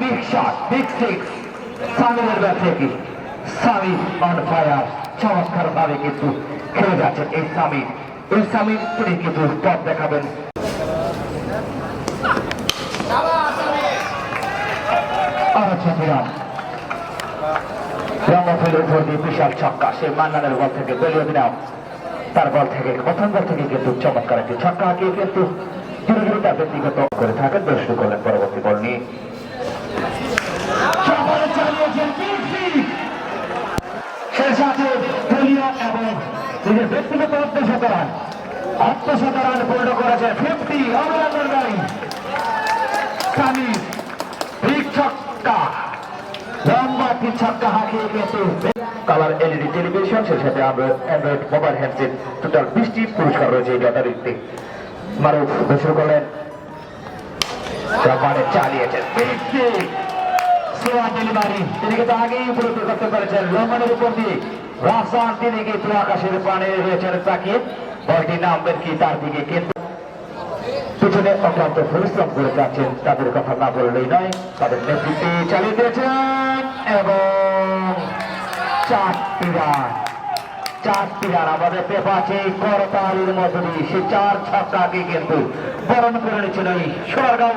Big shot big six সামিরের bat থেকে Samir on fire চমৎকার ভাবে কিন্তু খেলে যাচ্ছেন এই সামির এই সামির তিনি কিন্তু পথ দেখাবেন। রঙ্গফের উপর দিয়ে বিশাল ছক্কা। সেই মান্নানের বল থেকে দলীয় দিনাম তার বল থেকে, প্রথম বল থেকে কিন্তু চমৎকার একটি ছক্কা। হাঁকিয়ে কিন্তু ধীরে ধীরে ব্যক্তিগত করে থাকেন। শুরু করলেন পরবর্তী বল নিয়ে সফরে চালিয়েছেন কিংসি। সেই সাথে দলীয় এবং নিজের ব্যক্তিগত আত্মশতরান আত্মশতরান পূর্ণ করেছে ফিফটি অভিনন্দন গাড়ি। স্বামী বিগ ছক্কা, লম্বা একটি ছক্কা হাঁকিয়ে কিন্তু কালার এলইডি টেলিভিশন সেই সাথে অ্যান্ড্রয়েড মোবাইল হ্যান্ডসেট টোটাল বিশটি পুরস্কার রয়েছে এই লটারিতে মারুফ ঘোষণা করলেন জাপানে চালিয়েছেন। সোয়া ডেলিভারি তিনি কিন্তু আগেই উপলব্ধি করতে পেরেছেন। লঙ্ঘনের উপর দিয়ে রাফসান, তিনি কিন্তু আকাশের পানে রয়েছেন তাকিয়ে বলটি পিছনে অক্লান্ত পরিশ্রম করে যাচ্ছেন। তাদের কথা না বললেই নয়, তাদের নেতৃত্বে চালিয়ে দিয়েছেন এবং চারটি রান। চারটি রান আমাদের পেপাছে করতালির দিয়ে সে চার ছক্কাকে কিন্তু বরণ করে ওই সোনারগাঁও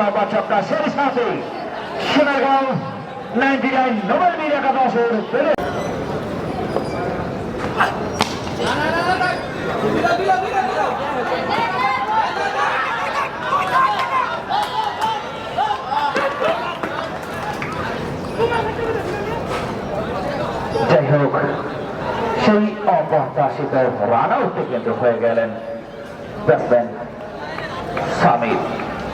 লম্বা ছক্কা সেই সাথে সোনারগাঁও নাইনটি নাইন নোবেল একাদশের যাই হোক, সেই অপ্রত্যাশিত রান আউটে কিন্তু হয়ে গেলেন ব্যাটসম্যান সামির।